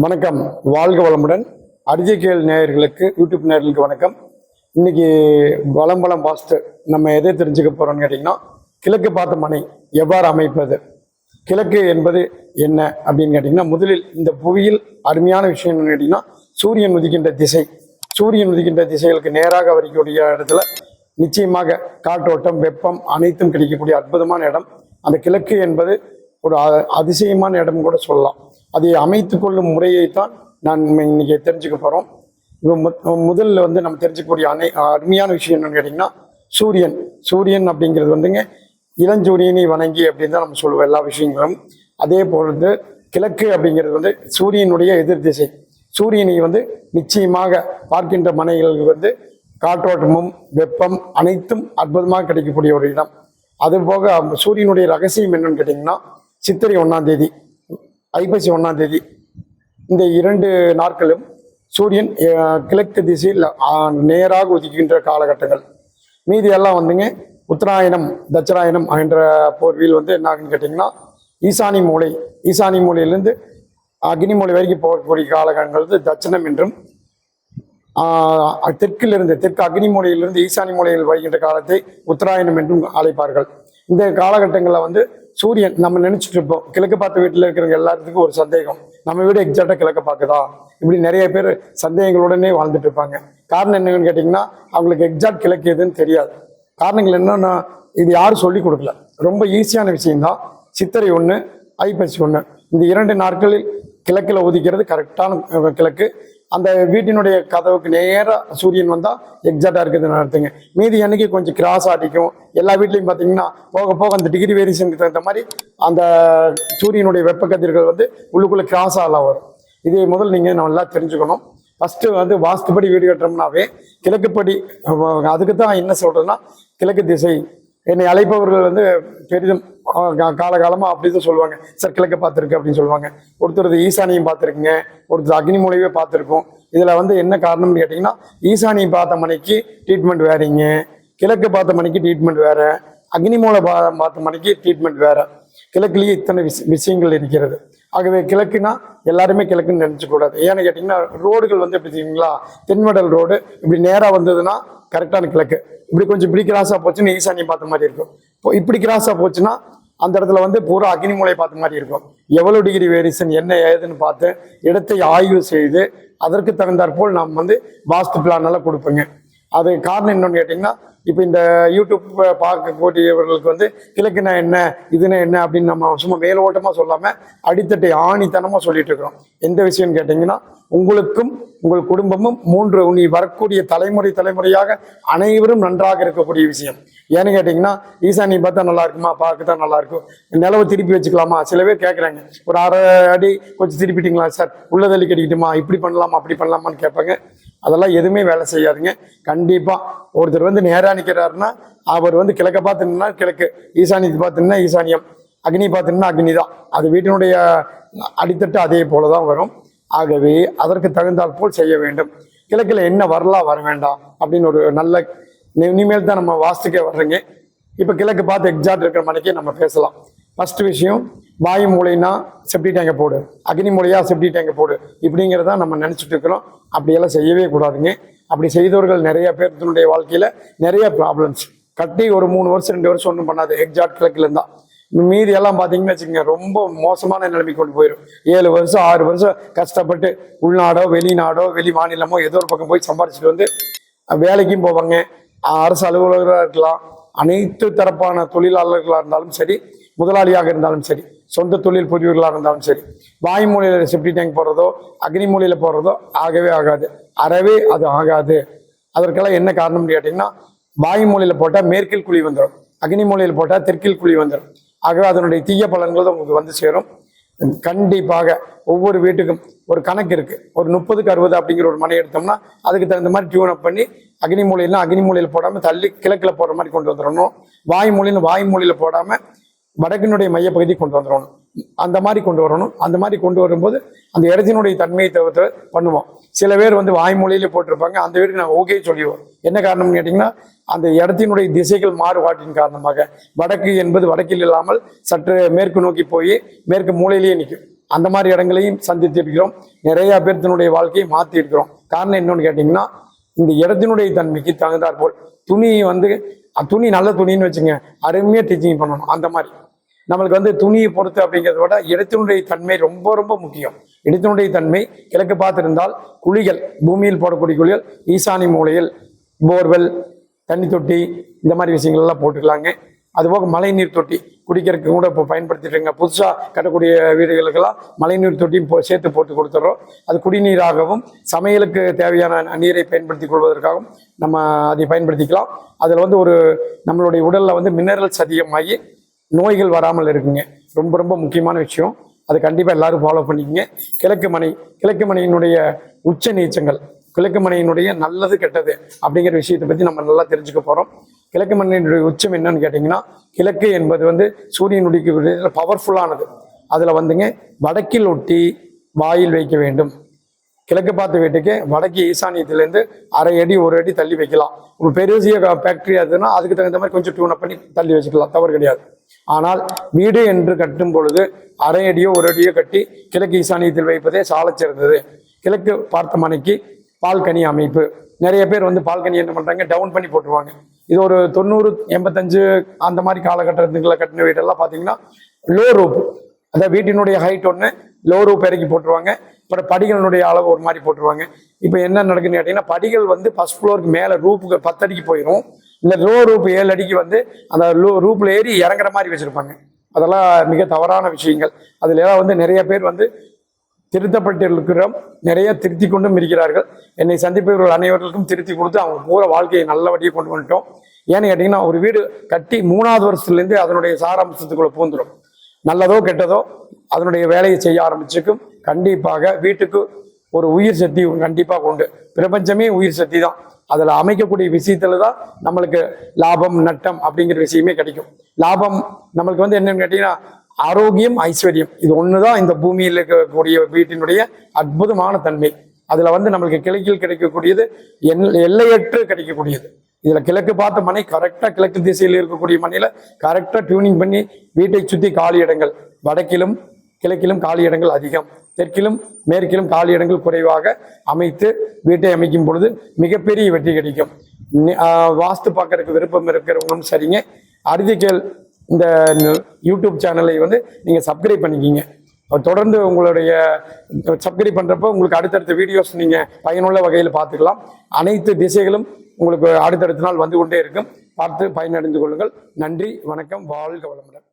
வணக்கம். வாழ்க வளமுடன். அரிஜிகேல் நேயர்களுக்கு யூடியூப் நேயர்களுக்கு வணக்கம். இன்னைக்கு வளம் வளம் வாஸ்து நம்ம எதை தெரிஞ்சுக்க போறோம்னு கேட்டிங்கன்னா கிழக்கு பார்த்த மனை எவ்வாறு அமைப்பது? கிழக்கு என்பது என்ன அப்படின்னு கேட்டிங்கன்னா முதலில் இந்த புவியில் அருமையான விஷயம் என்னன்னு கேட்டிங்கன்னா சூரியன் உதிக்கின்ற திசை. சூரியன் உதிக்கின்ற திசைகளுக்கு நேராக வரைக்கூடிய இடத்துல நிச்சயமாக காற்றோட்டம் வெப்பம் அனைத்தும் கிடைக்கக்கூடிய அற்புதமான இடம். அந்த கிழக்கு என்பது ஒரு அ- அதிசயமான இடம் கூட சொல்லலாம். அதை அமைத்து கொள்ளும் முறையைத்தான் நான் இன்னைக்கு தெரிஞ்சுக்க போகிறோம் இப்போ மு- முதல்ல வந்து நம்ம தெரிஞ்சுக்கக்கூடிய அனை அருமையான விஷயம் என்னன்னு கேட்டிங்கன்னா சூரியன். சூரியன் அப்படிங்கிறது வந்துங்க இளஞ்சூரியனை வணங்கி அப்படின்னு தான் நம்ம சொல்லுவோம் எல்லா விஷயங்களும். அதே போலது கிழக்கு அப்படிங்கிறது வந்து சூரியனுடைய எதிர் திசை. சூரியனை வந்து நிச்சயமாக பார்க்கின்ற மனைகளுக்கு வந்து காற்றோட்டமும் வெப்பம் அனைத்தும் அற்புதமாக கிடைக்கக்கூடிய ஒரு இடம். அதுபோக சூரியனுடைய ரகசியம் என்னன்னு கேட்டிங்கன்னா சித்திரை ஒன்றாம் தேதி. ஐப்பசி ஒன்றாம் தேதி. இந்த இரண்டு நாட்களும் சூரியன் கிழக்கு திசையில் நேராக உதிக்கின்ற காலகட்டங்கள். மீதி எல்லாம் வந்துங்க உத்தராயணம் தச்சராயணம் என்ற போர்வியில் வந்து என்ன ஆகுன்னு கேட்டிங்கன்னா ஈசானி மூலை ஈசானி மூலையிலேருந்து அக்னி மூலை வரைக்கும் போகக்கூடிய காலகட்டங்கள் வந்து தட்சணம் என்றும் தெற்கிலிருந்து தெற்கு அக்னி மூலையிலிருந்து ஈசானி மூலையில் வருகின்ற காலத்தை உத்தராயணம் என்றும் அழைப்பார்கள். இந்த காலகட்டங்களில் வந்து சூரியன் நம்ம நினைச்சிட்டு இருப்போம். கிழக்கு பார்த்த வீட்டில் இருக்கிறவங்க எல்லாத்துக்கும் ஒரு சந்தேகம். நம்ம வீடு எக்ஸாக்டாக கிழக்க பார்க்குதா? இப்படி நிறைய பேர் சந்தேகங்களுடனே வாழ்ந்துட்டு இருப்பாங்க. காரணம் என்னன்னு கேட்டிங்கன்னா அவங்களுக்கு எக்ஸாக்ட் கிழக்கு எதுன்னு தெரியாது. காரணங்கள் என்னன்னா இது யாரும் சொல்லி கொடுக்கல. ரொம்ப ஈஸியான விஷயம்தான். சித்திரை ஒன்று ஐப்பசி ஒன்று இந்த இரண்டு நாட்களில் கிழக்கில் உதிக்கிறது கரெக்டான கிழக்கு. அந்த வீட்டினுடைய கதவுக்கு நேராக சூரியன் வந்தால் எக்ஸாக்டாக இருக்குதுன்னு நடத்துங்க மீதி அன்னைக்கு கொஞ்சம் கிராஸ் ஆட்டிக்கும். எல்லா வீட்லேயும் பார்த்தீங்கன்னா போக போக அந்த டிகிரி வேரியேஷனுக்கு தகுந்த மாதிரி அந்த சூரியனுடைய வெப்ப கதிர்கள் வந்து உள்ளுக்குள்ளே கிராஸ் ஆகலாம் வரும் இதை முதல் நீங்கள் நல்லா தெரிஞ்சுக்கணும். ஃபஸ்ட்டு வந்து வாஸ்துப்படி வீடு கட்டுறோம்னாவே கிழக்குப்படி அதுக்கு தான் என்ன சொல்கிறதுன்னா கிழக்கு திசை. என்னை அழைப்பவர்கள் வந்து பெரிதும் காலகாலமாக அப்படி தான் சொல்லுவாங்க. சார் கிழக்க பார்த்துருக்கு அப்படின்னு சொல்லுவாங்க. ஒருத்தர் ஈசானியும் பார்த்துருக்குங்க. ஒருத்தர் அக்னி மூலையவே பார்த்துருக்கோம். இதில் வந்து என்ன காரணம்னு கேட்டிங்கன்னா ஈசானியை பார்த்த மணிக்கு ட்ரீட்மெண்ட் வேறீங்க. கிழக்கு பார்த்த மணிக்கு ட்ரீட்மெண்ட் வேறு. அக்னி மூலை பா பார்த்த மணிக்கு ட்ரீட்மெண்ட் வேறு. கிழக்குலேயே இத்தனை விஷ விஷயங்கள் இருக்கிறது. ஆகவே கிழக்குனா எல்லாருமே கிழக்குன்னு நினச்சக்கூடாது. ஏன்னு கேட்டிங்கன்னா ரோடுகள் வந்து எப்படி தெரியுங்களா? தென்வடல் ரோடு. இப்படி நேராக வந்ததுன்னா கரெக்டான கிழக்கு. இப்படி கொஞ்சம் இப்படி கிராஸாக போச்சுன்னா பார்த்த மாதிரி இருக்கும். இப்படி கிராஸாக போச்சுன்னா அந்த இடத்துல வந்து பூரா அக்னிமூலை பார்த்த மாதிரி இருக்கும். எவ்வளோ டிகிரி வேரியேஷன் என்ன ஏதுன்னு பார்த்து இடத்தை ஆய்வு செய்து அதற்கு தகுந்தாற்போல் நாம் வந்து வாஸ்து பிளான் எல்லாம் கொடுப்போங்க. அது காரணம் என்னன்னு கேட்டிங்கன்னா இப்போ இந்த யூடியூப் பார்க்கக்கூடியவர்களுக்கு வந்து கிழக்குனா என்ன இதுனா என்ன அப்படின்னு நம்ம சும்மா மேலோட்டமாக சொல்லாமல் அடித்தட்டை ஆணித்தனமாக சொல்லிட்டு இருக்கிறோம் எந்த விஷயம்னு கேட்டிங்கன்னா உங்களுக்கும் உங்கள் குடும்பமும் மூன்று நீ வரக்கூடிய தலைமுறை தலைமுறையாக அனைவரும் நன்றாக இருக்கக்கூடிய விஷயம். ஏன்னு கேட்டிங்கன்னா ஈசானி பார்த்தா நல்லா இருக்குமா? பார்க்க தான் நல்லா இருக்கும். நிலவை திருப்பி வச்சுக்கலாமா? சில பேர் கேட்குறாங்க ஒரு அரை அடி கொஞ்சம் திருப்பிட்டீங்களா சார்? உள்ளதள்ளி கட்டிக்கிட்டுமா? இப்படி பண்ணலாமா? அப்படி பண்ணலாமான்னு கேட்பாங்க. அதெல்லாம் எதுவுமே வேலை செய்யாதுங்க. கண்டிப்பாக ஒருத்தர் வந்து நேராக நிற்கிறாருன்னா அவர் வந்து கிழக்க பார்த்துன்னா கிழக்கு ஈசானியத்தை பார்த்துன்னா ஈசானியம் அக்னி பார்த்துன்னா அக்னி தான். அது வீட்டினுடைய அடித்தட்டு அதே போல தான் வரும். ஆகவே அதற்கு தகுந்தாற் போல் செய்ய வேண்டும். கிழக்கில் என்ன வரலாம் வர வேண்டாம் அப்படின்னு ஒரு நல்ல இனிமேல் தான் நம்ம வாஸ்துக்கே வர்றீங்க. இப்போ கிழக்கு பார்த்து எக்ஸாக்ட் இருக்கிற மணிக்கே நம்ம பேசலாம். ஃபஸ்ட்டு விஷயம் வாயு மூலைன்னா செப்டி டேங்கை போடு. அக்னி மூலையாக செப்டி டேங்கை போடு. இப்படிங்கிறத நம்ம நினச்சிட்டு இருக்கிறோம். அப்படியெல்லாம் செய்யவே கூடாதுங்க. அப்படி செய்தவர்கள் நிறைய பேர்த்தினுடைய வாழ்க்கையில் நிறைய ப்ராப்ளம்ஸ் கட்டி ஒரு மூணு வருஷம் ரெண்டு வருஷம் ஒன்றும் பண்ணாது எக்ஸாக்ட் கிழக்கில் இருந்தால் மீதி எல்லாம் பார்த்தீங்கன்னு வச்சுக்கோங்க ரொம்ப மோசமான நிலைமைக்கு கொண்டு போயிடும் ஏழு வருஷம் ஆறு வருஷம் கஷ்டப்பட்டு உள்நாடோ வெளிநாடோ வெளி மாநிலமோ ஏதோ ஒரு பக்கம் போய் சம்பாரிச்சிட்டு வந்து வேலைக்கும் போவாங்க. அரசு அலுவலகராக இருக்கலாம் அனைத்து தரப்பான தொழிலாளர்களாக இருந்தாலும் சரி முதலாளியாக இருந்தாலும் சரி சொந்த தொழில் புரிவர்களாக இருந்தாலும் சரி வாய்மூலையில் செப்டி டேங்க் போடுறதோ அக்னி மூலையில் போடுறதோ ஆகவே ஆகாது. அறவே அது ஆகாது. அதற்கெல்லாம் என்ன காரணம்னு கேட்டிங்கன்னா வாய்மூலையில் போட்டால் மேற்கில் குழி வந்துடும். அக்னி மூலையில் போட்டால் தெற்கில் குழி வந்துடும். ஆகவே அதனுடைய தீய பலன்கள் தான் உங்களுக்கு வந்து சேரும். கண்டிப்பாக ஒவ்வொரு வீட்டுக்கும் ஒரு கணக்கு இருக்குது ஒரு முப்பதுக்கு அறுபது அப்படிங்கிற ஒரு மனை எடுத்தோம்னா அதுக்கு தகுந்த மாதிரி டியூன் அப் பண்ணி அக்னி மூலையில் அக்னி மூலையில் போடாமல் தள்ளி கிழக்கில் போடுற மாதிரி கொண்டு வந்துடணும். வாய் வாய்மூலையில் வாய் போடாமல் வடக்கினுடைய மையப்பகுதி கொண்டு வந்துடணும் அந்த மாதிரி கொண்டு வரணும். அந்த மாதிரி கொண்டு வரும்போது அந்த இடத்தினுடைய தன்மையை தவிர்த்து பண்ணுவோம். சில பேர் வந்து வாய்மொழியில போட்டிருப்பாங்க. அந்த வீட்டுக்கு நான் ஓகே சொல்லிடுவோம். என்ன காரணம்னு கேட்டிங்கன்னா அந்த இடத்தினுடைய திசைகள் மாறுபாட்டின் காரணமாக வடக்கு என்பது வடக்கில் இல்லாமல் சற்று மேற்கு நோக்கி போய் மேற்கு மூலையிலேயே நிற்கும். அந்த மாதிரி இடங்களையும் சந்தித்து இருக்கிறோம் நிறைய பேர்த்தினுடைய வாழ்க்கையை மாற்றி இருக்கிறோம் காரணம் என்னன்னு கேட்டிங்கன்னா இந்த இடத்தினுடைய தன்மைக்கு தகுந்தாற்போல் துணி வந்து துணி நல்ல துணின்னு வச்சுங்க அருமையாக டீச்சிங் பண்ணணும். அந்த மாதிரி. நம்மளுக்கு வந்து துணியை பொறுத்து அப்படிங்கிறத விட இடத்தினுடைய தன்மை ரொம்ப ரொம்ப முக்கியம். இடத்தினுடைய தன்மை கிழக்கு பார்த்திருந்தால் குழிகள் பூமியில் போடக்கூடிய குழிகள் ஈசானி மூலையில் போர்வெல் தண்ணி தொட்டி இந்த மாதிரி விஷயங்கள் எல்லாம் போட்டுக்கலாங்க. அதுபோக மழைநீர் தொட்டி குடிக்கிறதுக்கு கூட இப்போ பயன்படுத்திட்டுருங்க புதுசாக கட்டக்கூடிய வீடுகளுக்கெல்லாம் மழைநீர் தொட்டியும் போ சேர்த்து போட்டு கொடுத்துட்றோம். அது குடிநீராகவும் சமையலுக்கு தேவையான நீரை பயன்படுத்தி கொள்வதற்காகவும் நம்ம அதை பயன்படுத்திக்கலாம். அதில் வந்து ஒரு நம்மளுடைய உடலில் வந்து மினரல்ஸ் அதிகமாகி நோய்கள் வராமல் இருக்குங்க. ரொம்ப ரொம்ப முக்கியமான விஷயம். அது கண்டிப்பாக எல்லோரும் ஃபாலோ பண்ணிக்கங்க. கிழக்கு மனை கிழக்கு மனையினுடைய உச்ச நீச்சங்கள். கிழக்கு மனையினுடைய நல்லது கெட்டது அப்படிங்கிற விஷயத்தை பற்றி நம்ம நல்லா தெரிஞ்சுக்க போகிறோம் கிழக்கு மனையினுடைய உச்சம் என்னன்னு கேட்டிங்கன்னா கிழக்கு என்பது வந்து சூரியனுடைய பவர்ஃபுல்லானது அதில் வந்துங்க வடக்கில் ஒட்டி வாயில் வைக்க வேண்டும். கிழக்கு பார்த்த வீட்டுக்கு வடக்கு ஈசானியத்திலேருந்து அரை அடி ஒரு அடி தள்ளி வைக்கலாம். ஒரு பெரிய ஃபேக்ட்ரி அதுன்னா அதுக்கு தகுந்த மாதிரி கொஞ்சம் டியூன் பண்ணி தள்ளி வச்சுக்கலாம் தவறு கிடையாது. ஆனால் வீடு என்று கட்டும் பொழுது அரை அடியோ ஒரு அடியோ கட்டி கிழக்கு ஈசானியத்தில் வைப்பதே சாலச் சிறந்தது கிழக்கு பார்த்த மனைக்கு பால்கனி அமைப்பு. நிறைய பேர் வந்து பால்கனி என்ன பண்றாங்க? டவுன் பண்ணி போட்டுருவாங்க. இது ஒரு தொண்ணூறு எண்பத்தஞ்சு அந்த மாதிரி காலகட்டத்துக்குள்ள கட்டின வீடெல்லாம் பார்த்தீங்கன்னா லோ ரூப் அதாவது வீட்டினுடைய ஹைட் ஒன்று லோ ரூப் இறக்கி போட்டுருவாங்க. அப்புறம் படிகளினுடைய அளவு ஒரு மாதிரி போட்டுருவாங்க. இப்போ என்ன நடக்குன்னு கேட்டிங்கன்னா படிகள் வந்து ஃபர்ஸ்ட் ஃப்ளோருக்கு மேலே ரூப்புக்கு பத்தடிக்கு போயிடும் இந்த லோ ரூப் ஏழு அடிக்கு வந்து அந்த லோ ரூப்பில் ஏறி இறங்குற மாதிரி வச்சுருப்பாங்க. அதெல்லாம் மிக தவறான விஷயங்கள். அதில் எல்லாம் வந்து நிறைய பேர் வந்து திருத்தப்பட்டிருக்கிறோம். நிறைய திருத்தி கொண்டும் இருக்கிறார்கள். என்னை சந்திப்பவர்கள் அனைவர்களுக்கும் திருத்தி கொடுத்து அவங்க பூரா வாழ்க்கையை நல்லபடியாக கொண்டு வந்துட்டோம். ஏன்னு கேட்டிங்கன்னா ஒரு வீடு கட்டி மூணாவது வருஷத்துலேருந்து அதனுடைய சாராம்சத்துக்குள்ளே பூந்துடும் நல்லதோ கெட்டதோ அதனுடைய வேலையை செய்ய ஆரம்பிச்சுக்கும் கண்டிப்பாக வீட்டுக்கு ஒரு உயிர் சக்தி கண்டிப்பாக உண்டு. பிரபஞ்சமே உயிர் சக்தி தான். அதில் அமைக்கக்கூடிய விஷயத்தில் தான் நம்மளுக்கு லாபம் நட்டம் அப்படிங்கிற விஷயமே கிடைக்கும். லாபம் நம்மளுக்கு வந்து என்னன்னு கேட்டிங்கன்னா ஆரோக்கியம் ஐஸ்வர்யம் இது ஒன்று தான் இந்த பூமியில் இருக்கக்கூடிய வீட்டினுடைய அற்புதமான தன்மை. அதில் வந்து நம்மளுக்கு கிழக்கில் கிடைக்கக்கூடியது எல் எல்லையற்று கிடைக்கக்கூடியது. இதில் கிழக்கு பார்த்த மனை கரெக்டாக கிழக்கு திசையில் இருக்கக்கூடிய மனையில் கரெக்டாக டியூனிங் பண்ணி வீட்டை சுற்றி காலி இடங்கள். வடக்கிலும் கிழக்கிலும் காலி இடங்கள் அதிகம். தெற்கிலும் மேற்கிலும் காலி இடங்கள் குறைவாக அமைத்து வீட்டை அமைக்கும் பொழுது மிகப்பெரிய வெற்றி கிடைக்கும். வாஸ்து பார்க்கறதுக்கு விருப்பம் இருக்கிறவங்களும் சரிங்க. அறுதிக்கேள் இந்த யூடியூப் சேனலை வந்து நீங்கள் சப்ஸ்கிரைப் பண்ணிக்கிங்க. தொடர்ந்து உங்களுடைய சப்ஸ்கிரைப் பண்ணுறப்போ உங்களுக்கு அடுத்தடுத்த வீடியோஸ் நீங்கள் பயனுள்ள வகையில் பார்த்துக்கலாம். அனைத்து திசைகளும் உங்களுக்கு அடுத்தடுத்த நாள் வந்து கொண்டே இருக்கும். பார்த்து பயனடைந்து கொள்ளுங்கள். நன்றி வணக்கம் வாழ்க வளமுடன்.